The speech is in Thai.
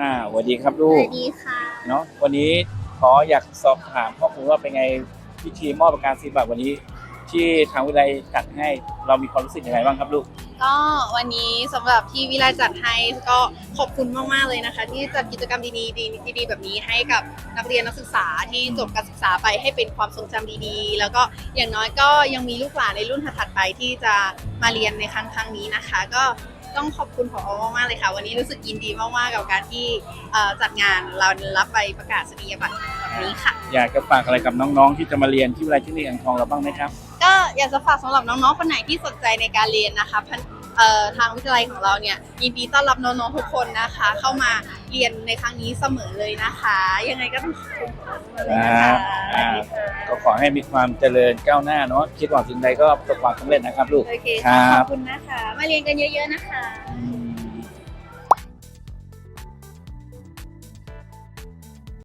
อ่าสวัสดีครับลูสกวัสดีค่ะเนาะวันนี้ขออยากสอบถามข้อมูลว่าเป็นไงพิธีมอบประกาศนียบัตรวันนี้ ที่ทางวิทยาลัยจัดให้เรามีความรู้สึกยังไงบ้างครับลูก ก็วันนี้สำหรับที่วิไลจัดให้ก็ขอบคุณมากๆเลยนะคะ ที่จัดกิจกรรมดีๆดีๆดีๆแบบนี้ให้กับนักเรียนนักศึกษาที่จบการศึกษาไปให้เป็นความทรงจำดีๆ แล้วก็อย่างน้อยก็ยังมีลูกหลานในรุ่นถัดๆไปที่จะมาเรียนในครั้งครั้งนี้นะคะ ก็ ต้องขอบคุณผอมากๆเลยค่ะ วันนี้รู้สึกยินดีมากๆกับการที่จัดงานเรารับใบประกาศนียบัตรแบบนี้ค่ะ อยากจะฝากอะไรกับน้องๆ ที่จะมาเรียนที่วิทยาลัยเทคนิคอ่างทองเราบ้างไหมครับ ก็อยากจะฝากสำหรับน้องๆคนไหนที่สนใจในการเรียนนะคะพัน ทางวิทยาลัยของเราเนี่ยยินดีต้อนรับน้องๆทุกคนนะคะ เข้ามาเรียนในครั้งนี้เสมอเลยนะคะ ยังไงก็ต้องขอบคุณเลยนะครัคะบอ่าก็ขอให้มีความเจริญก้าวหน้าเนาะคิดหวังสิ่งใดก็ประสบความสำเร็จนะครับลูกโอเคครัค่ะบขอบคุณนะคะ มาเรียนกันเยอะๆนะคะอืม